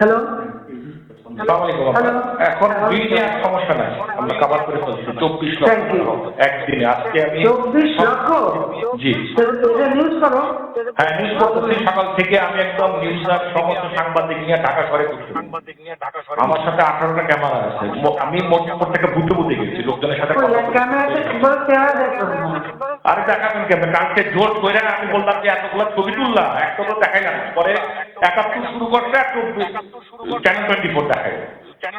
Hello. এখন দুই নিয়ে সমস্যা নাই। আমরা কাবার করে ফেলছি। চব্বিশ লক্ষ একদিনে আজকে আমি চব্বিশ লক্ষ? জি। নিউজ করো। হ্যাঁ নিউজ করতেছি। সকাল থেকে আমি একদম নিউজ সমস্ত সাংবাদিক নিয়ে ঢাকা শহরে ঘুরছি আমার সাথে আঠারোটা ক্যামেরা আছে। ম- আমি মোট থেকে বুঝতে বুঝতে গেছি। লোকজনের সাথে ক্যামেরাতে দেখাবেন কেন? কালকে জোর করে আমি বললাম যে এতগুলো ছবি তুললাম একটা তো দেখাই না। পরে একাত্তর শুরু করছে আর চব্বিশ। চ্যানেল টোয়েন্টি ফোর দেখাই।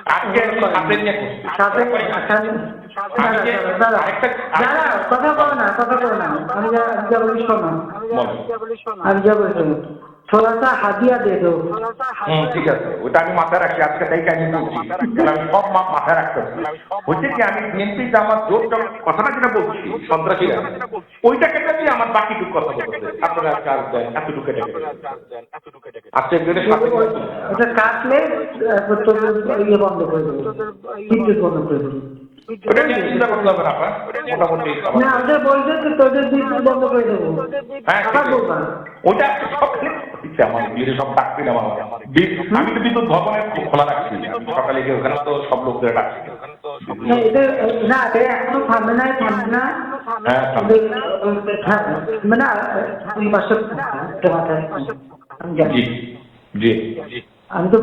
আজকে আমি নিয়ে সাথে আমি যে দাদা আরেকটা- দাদা কথা বলো না কথা বলো না। আমি যা বলি শোনো। আমি যা বলি শোনো। সা হাদিয়া দে দো হুম, ঠিক আছে ওটা আমি মাথায় রাখি আজকে তাই আমি বলছি আমি সব মাথায় রাখতে। হচ্ছে কি আমি বিএনপি আমার জোর কথাটা যেটা বলছি সন্ত্রাসীরা ওইটা কেটে দিয়ে আমার বাকিটুকু কথা বলতে আপনারা আর দেন এতটুকু কেটে আজকে সাথে এটা কাটলে ইয়ে বন্ধ করে দেবো বিদ্যুৎ বন্ধ করে দেবো ওটা নিয়ে চিন্তা করতে হবে না মোটামুটি না ওদের বলছে যে তোদের বিদ্যুৎ বন্ধ করে দেবো হ্যাঁ ঠিক আবার দিচ্ছে আমার বিয়ে সব ডাকছি না আমার আমি তো বিদ্যুৎ ভবনে খোলা রাখছি। আমি সকালে গিয়ে ওখানে তো সব লোকদের ডাকছি। না, এটা না এটা এখনও থামবে না। থামবে না হ্যাঁ, হ্যাঁ, দুই মাসের জি জি। আমি তো